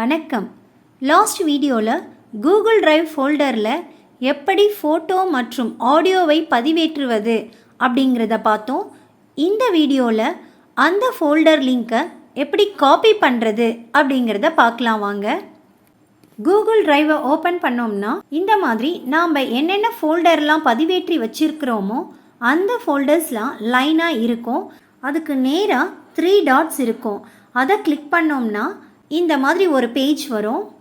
வணக்கம். லாஸ்ட் வீடியோவில் Google drive ஃபோல்டரில் எப்படி ஃபோட்டோ மற்றும் ஆடியோவை பதிவேற்றுவது அப்படிங்கிறத பார்த்தோம். இந்த வீடியோவில் அந்த ஃபோல்டர் லிங்க்கை எப்படி காப்பி பண்ணுறது அப்படிங்கிறத பார்க்கலாம் வாங்க. கூகுள் டிரைவை ஓப்பன் பண்ணோம்னா இந்த மாதிரி நாம் என்னென்ன ஃபோல்டர்லாம் பதிவேற்றி வச்சுருக்கிறோமோ அந்த ஃபோல்டர்ஸ்லாம் லைனாக இருக்கும். அதுக்கு நேராக த்ரீ டாட்ஸ் இருக்கும். அதை கிளிக் பண்ணோம்னா இந்த மாதிரி ஒரு பேஜ் வரும்.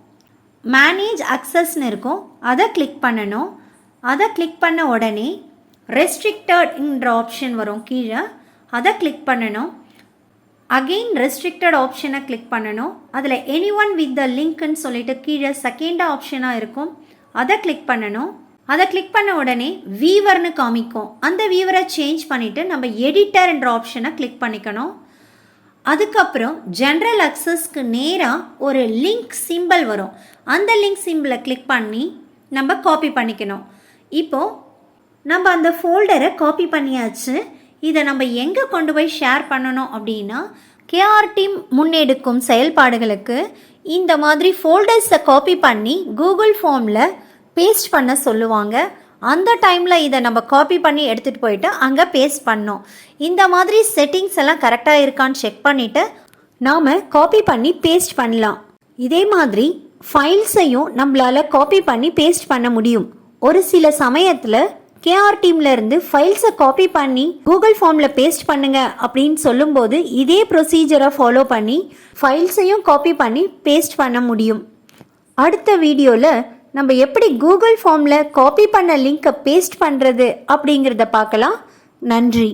மேனேஜ் அக்சஸ்ன்னு இருக்கும். அதை கிளிக் பண்ணணும். அதை கிளிக் பண்ண உடனே ரெஸ்ட்ரிக்டட்ன்ற ஆப்ஷன் வரும் கீழே. அதை கிளிக் பண்ணணும். அகெயின் ரெஸ்ட்ரிக்டட் ஆப்ஷனை கிளிக் பண்ணணும். அதில் எனி ஒன் வித் த லிங்க்னு சொல்லிட்டு கீழே செகண்டாக ஆப்ஷனாக இருக்கும். அதை கிளிக் பண்ணணும். அதை கிளிக் பண்ண உடனே வீவர்னு காமிக்கும். அந்த வீவரை சேஞ்ச் பண்ணிவிட்டு நம்ம எடிட்டர்ன்ற ஆப்ஷனை கிளிக் பண்ணிக்கணும். அதுக்கப்புறம் ஜென்ரல் அக்சஸ்க்கு நேராக ஒரு லிங்க் சிம்பிள் வரும். அந்த லிங்க் சிம்பிளை கிளிக் பண்ணி நம்ம காப்பி பண்ணிக்கணும். இப்போது நம்ம அந்த ஃபோல்டரை காப்பி பண்ணியாச்சு. இதை நம்ம எங்கே கொண்டு போய் ஷேர் பண்ணணும் அப்படின்னா கேஆர்டி முன்னெடுக்கும் செயல்பாடுகளுக்கு இந்த மாதிரி ஃபோல்டர்ஸை காப்பி பண்ணி கூகுள் ஃபார்மில் பேஸ்ட் பண்ண சொல்லுவாங்க. அந்த டைமில் இதை நம்ம காப்பி பண்ணி எடுத்துகிட்டு போயிட்டு அங்கே பேஸ்ட் பண்ணோம். இந்த மாதிரி செட்டிங்ஸ் எல்லாம் கரெக்டாக இருக்கான்னு செக் பண்ணிவிட்டு நாம் காப்பி பண்ணி பேஸ்ட் பண்ணலாம். இதே மாதிரி ஃபைல்ஸையும் நம்மளால் காப்பி பண்ணி பேஸ்ட் பண்ண முடியும். ஒரு சில சமயத்தில் கேஆர் டீம்ல இருந்து ஃபைல்ஸை காப்பி பண்ணி கூகுள் ஃபார்மில் பேஸ்ட் பண்ணுங்க அப்படின்னு சொல்லும்போது இதே ப்ரொசீஜரை ஃபாலோ பண்ணி ஃபைல்ஸையும் காப்பி பண்ணி பேஸ்ட் பண்ண முடியும். அடுத்த வீடியோவில் நம்ம எப்படி கூகுள் ஃபார்மில் காப்பி பண்ண லிங்க்கை பேஸ்ட் பண்ணுறது அப்படிங்கிறத பார்க்கலாம். நன்றி.